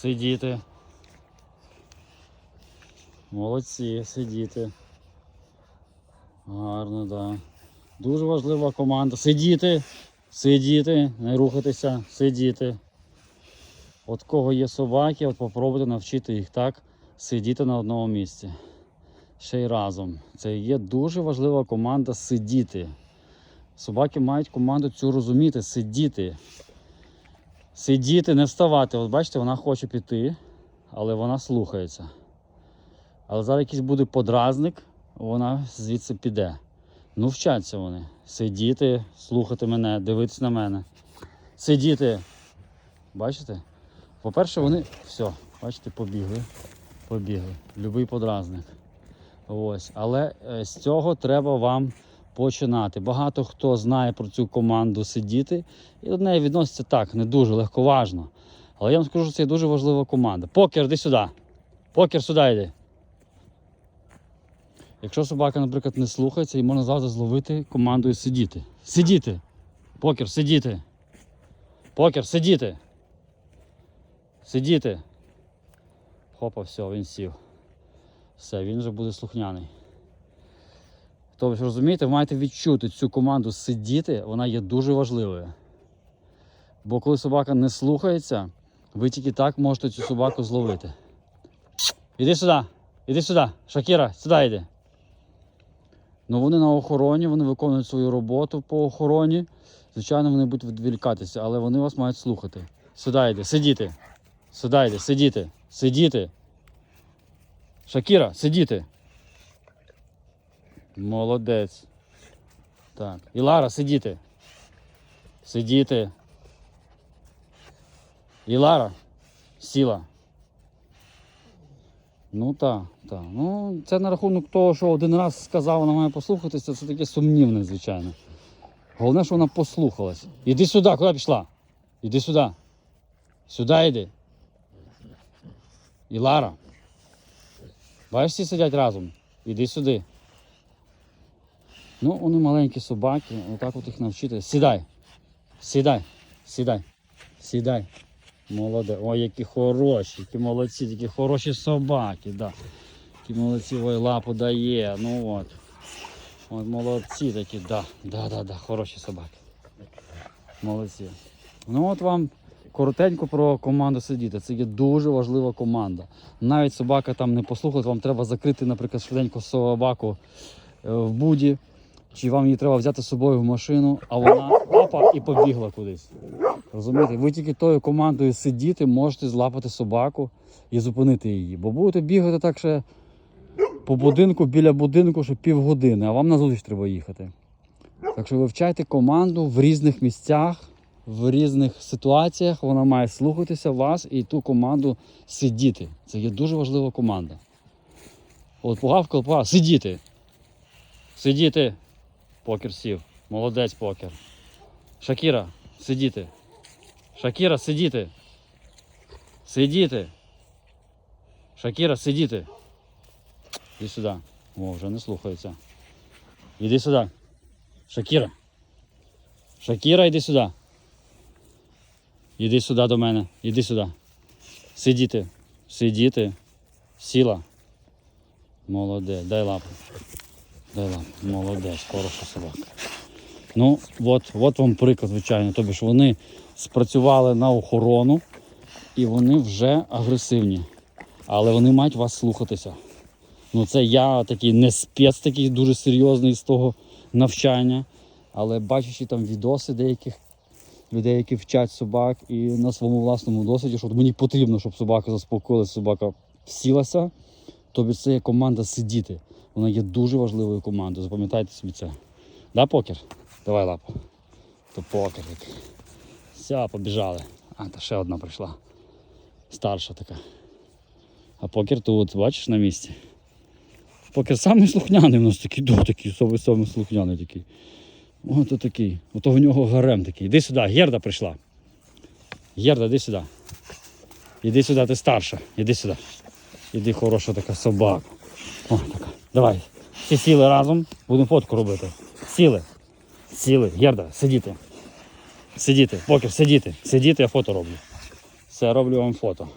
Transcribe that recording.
Сидіти. Молодці, сидіти. Гарно, так. Да. Дуже важлива команда. Сидіти, сидіти, не рухатися, сидіти. От кого є собаки, от попробуйте навчити їх так сидіти на одному місці. Ще й разом. Це є дуже важлива команда сидіти. Собаки мають команду цю розуміти, сидіти. Сидіти, не вставати. От бачите, вона хоче піти, але вона слухається. Але зараз якийсь буде подразник, вона звідси піде. Ну, вчаться вони. Сидіти, слухати мене, дивитися на мене. Сидіти. Бачите? По-перше, вони все, бачите, побігли. Побігли. Любий подразник. Ось. Але е, з цього треба вам починати. Багато хто знає про цю команду сидіти, і до неї відноситься так, не дуже легковажно. Але я вам скажу, що це дуже важлива команда. Покер, іди сюди. Покер сюди йди. Якщо собака, наприклад, не слухається, її можна завжди зловити командою сидіти. Сидіти. Покер, сидіти. Покер, сидіти. Сидіти. Хопа, все, він сів. Все, він вже буде слухняний. Тобто, розумієте, ви маєте відчути цю команду сидіти, вона є дуже важливою. Бо коли собака не слухається, ви тільки так можете цю собаку зловити. Іди сюди, іди сюди, Шакіра, сюди йди. Ну вони на охороні, вони виконують свою роботу по охороні. Звичайно, вони будуть відволікатися, але вони вас мають слухати. Сюди йди, сидіти. Сюди йди, сидіти, сидіти. Шакіра, сидіти. Молодець. Так. І Лара, сидіти. Сидіти. І Лара сіла. Ну так, так. Ну, це на рахунок того, що один раз сказав, вона має послухатися, це таке сумнівне, звичайно. Головне, що вона послухалась. Іди сюди, куди пішла? Іди сюди. Сюди йди. І Лара. Бачиш, всі сидять разом. Іди сюди. Ну, вони маленькі собаки, отак от їх навчити. Сідай. Сідай. Сідай. Сідай. Молоде. Ой, які хороші, які молодці, які хороші собаки, да. Які молодці, ой, лапу дає. Ну от. От молодці такі, да. Да, да, да, хороші собаки. Молодці. Ну от вам коротенько про команду сидіти. Це є дуже важлива команда. Навіть собака там не послухала, вам треба закрити, наприклад, швиденько собаку е, в буді, чи вам її треба взяти з собою в машину, а вона опа і побігла кудись. Розумієте, ви тільки тою командою сидіти, можете злапати собаку і зупинити її. Бо будете бігати так ще по будинку, біля будинку, що півгодини, а вам на зустріч треба їхати. Так що вивчайте команду в різних місцях, в різних ситуаціях. Вона має слухатися вас і ту команду сидіти. Це є дуже важлива команда. От погавкав, погав, сидіти. Сидіти. Покер сів. Молодець покер. Шакіра, сидіти. Шакіра, сидіти. Сидіти. Шакіра, сидіти. Іди сюди. О, вже не слухається. Іди сюди. Шакіра. Шакіра, іди сюди. Іди сюди до мене. Іди сюди. Сидіти. Сидіти. Сіла. Молодець. Дай лапу. Лапу. Молодець, хороша собака. Ну, от, от вам приклад, звичайно. Тобі ж вони спрацювали на охорону і вони вже агресивні. Але вони мають вас слухатися. Ну, це я такий не спец такий дуже серйозний з того навчання. Але бачачи там відоси деяких людей, які вчать собак, і на своєму власному досвіді, що мені потрібно, щоб собака заспокоїлася, собака сілася, тобі це є команда сидіти. Вона є дуже важливою командою. Запам'ятайте собі це. Да, покер? Давай лапу. То покер такий. Все, побіжали. А, та ще одна прийшла. Старша така. А покер тут, бачиш, на місці. Покер самий слухняний у нас такий, до такий, самий, самий слухняний такий. Ото такий. Ото в нього гарем такий. Іди сюди, Герда прийшла. Герда, іди сюди. Іди сюди, ти старша. Іди сюди. Іди хороша така собака. О, така. Давай. Всі сіли разом, будемо фотку робити. Сіли. Сіли. Герда, сидіти. Сидіти. Покер, сидіти. Сидіти, я фото роблю. Все, роблю вам фото.